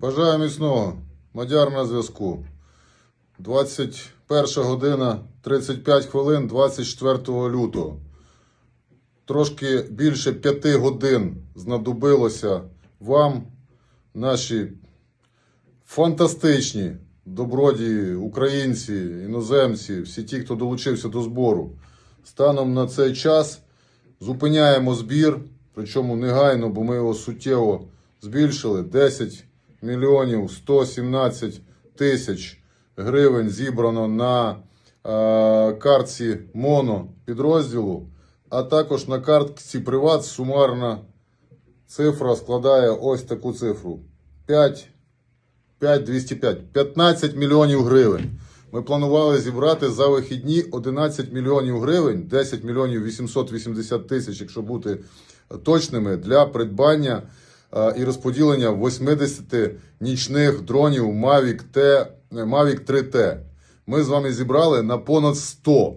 Бажаю міцного. Мадяр на зв'язку. 21 година 35 хвилин 24 лютого. Трошки більше п'яти годин знадобилося вам, наші фантастичні добродії, українці, іноземці, всі ті, хто долучився до збору. Станом на цей час зупиняємо збір, причому негайно, бо ми його суттєво збільшили. 10 мільйонів 117 тисяч гривень зібрано на е, картці МОНО підрозділу, а також на картці Приват сумарна цифра складає ось таку цифру. 5 5205. 15 мільйонів гривень. Ми планували зібрати за вихідні 11 мільйонів гривень, 10 мільйонів 880 тисяч, якщо бути точними, для придбання і розподілення 80 нічних дронів Mavic, T, е, Mavic 3T. Ми з вами зібрали на понад 100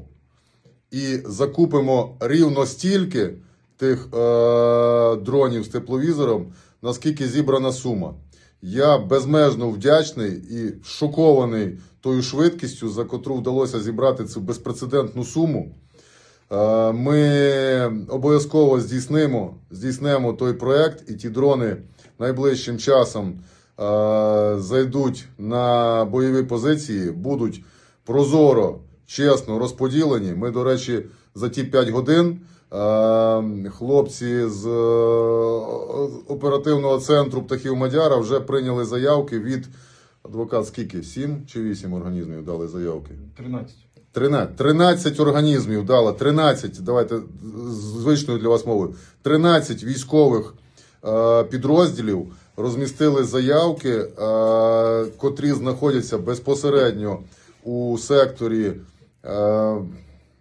і закупимо рівно стільки тих е, дронів з тепловізором, наскільки зібрана сума. Я безмежно вдячний і шокований тою швидкістю, за котру вдалося зібрати цю безпрецедентну суму. Е, Ми обов'язково здійснимо, здійснимо той проект, і ті дрони найближчим часом е, зайдуть на бойові позиції, будуть прозоро, чесно розподілені. Ми, до речі, за ті 5 годин е, хлопці з оперативного центру птахів Мадяра вже прийняли заявки від адвокат скільки? 7 чи 8 організмів дали заявки? 13. 13, 13 організмів дала, 13, давайте звичною для вас мовою, 13 військових е, підрозділів розмістили заявки, е, котрі знаходяться безпосередньо у секторі е,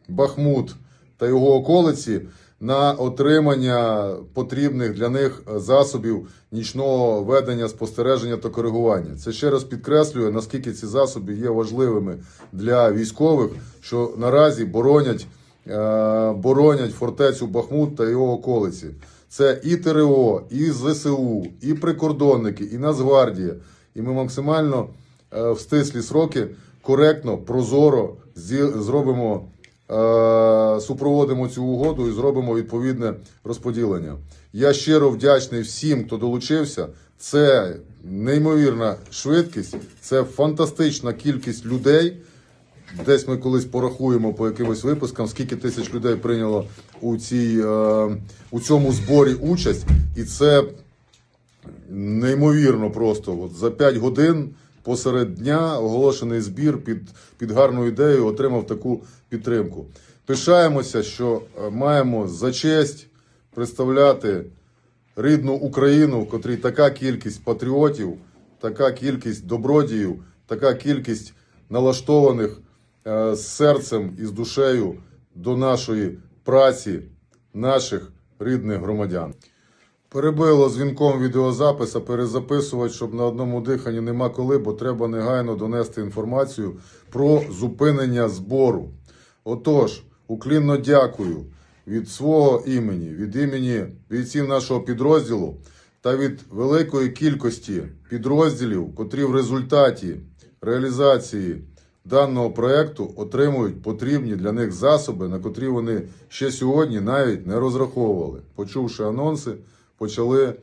Бахмут та його околиці на отримання потрібних для них засобів нічного ведення спостереження та коригування. Це ще раз підкреслює, наскільки ці засоби є важливими для військових, що наразі боронять, е, боронять фортецю Бахмут та його околиці. Це і ТРО, і ЗСУ, і прикордонники, і Нацгвардія. І ми максимально е, в стислі сроки коректно, прозоро зробимо е, супроводимо цю угоду і зробимо відповідне розподілення. Я щиро вдячний всім, хто долучився. Це неймовірна швидкість, це фантастична кількість людей. Десь ми колись порахуємо по якимось випускам, скільки тисяч людей прийняло у, цій, е, у цьому зборі участь, і це неймовірно просто. От за 5 годин посеред дня оголошений збір під, під гарну ідею отримав таку підтримку. Пишаємося, що е, маємо за честь представляти рідну Україну, в котрій така кількість патріотів, така кількість добродіїв, така кількість налаштованих е, з серцем і з душею до нашої праці, наших рідних громадян. Перебило дзвінком відеозапис, а перезаписувати, щоб на одному диханні нема коли, бо треба негайно донести інформацію про зупинення збору. Отож, уклінно дякую від свого імені, від імені бійців нашого підрозділу та від великої кількості підрозділів, котрі в результаті реалізації даного проекту отримують потрібні для них засоби, на котрі вони ще сьогодні навіть не розраховували. Почувши анонси, почали е,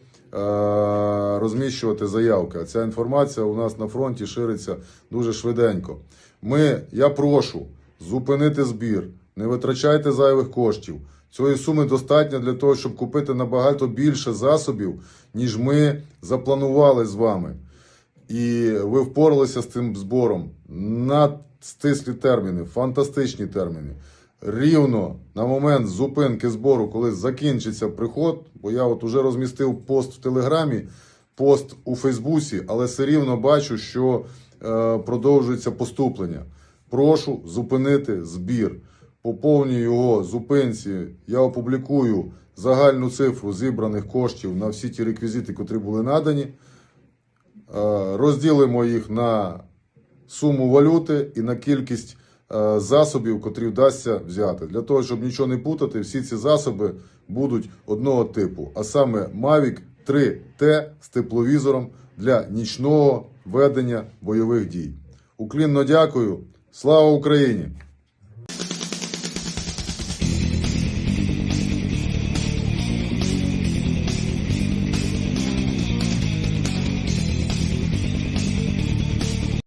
розміщувати заявки. А ця інформація у нас на фронті шириться дуже швиденько. Ми, я прошу зупинити збір, не витрачайте зайвих коштів. Цієї суми достатньо для того, щоб купити набагато більше засобів, ніж ми запланували з вами. І ви впоралися з цим збором на стислі терміни, фантастичні терміни. Рівно на момент зупинки збору, коли закінчиться приход, бо я от уже розмістив пост в Телеграмі, пост у Фейсбуці, але все рівно бачу, що е, продовжується поступлення. Прошу зупинити збір. По повній його зупинці я опублікую загальну цифру зібраних коштів на всі ті реквізити, котрі були надані. Е, розділимо їх на суму валюти і на кількість засобів, котрі вдасться взяти. Для того, щоб нічого не путати, всі ці засоби будуть одного типу, а саме Mavic 3T з тепловізором для нічного ведення бойових дій. Уклінно дякую. Слава Україні!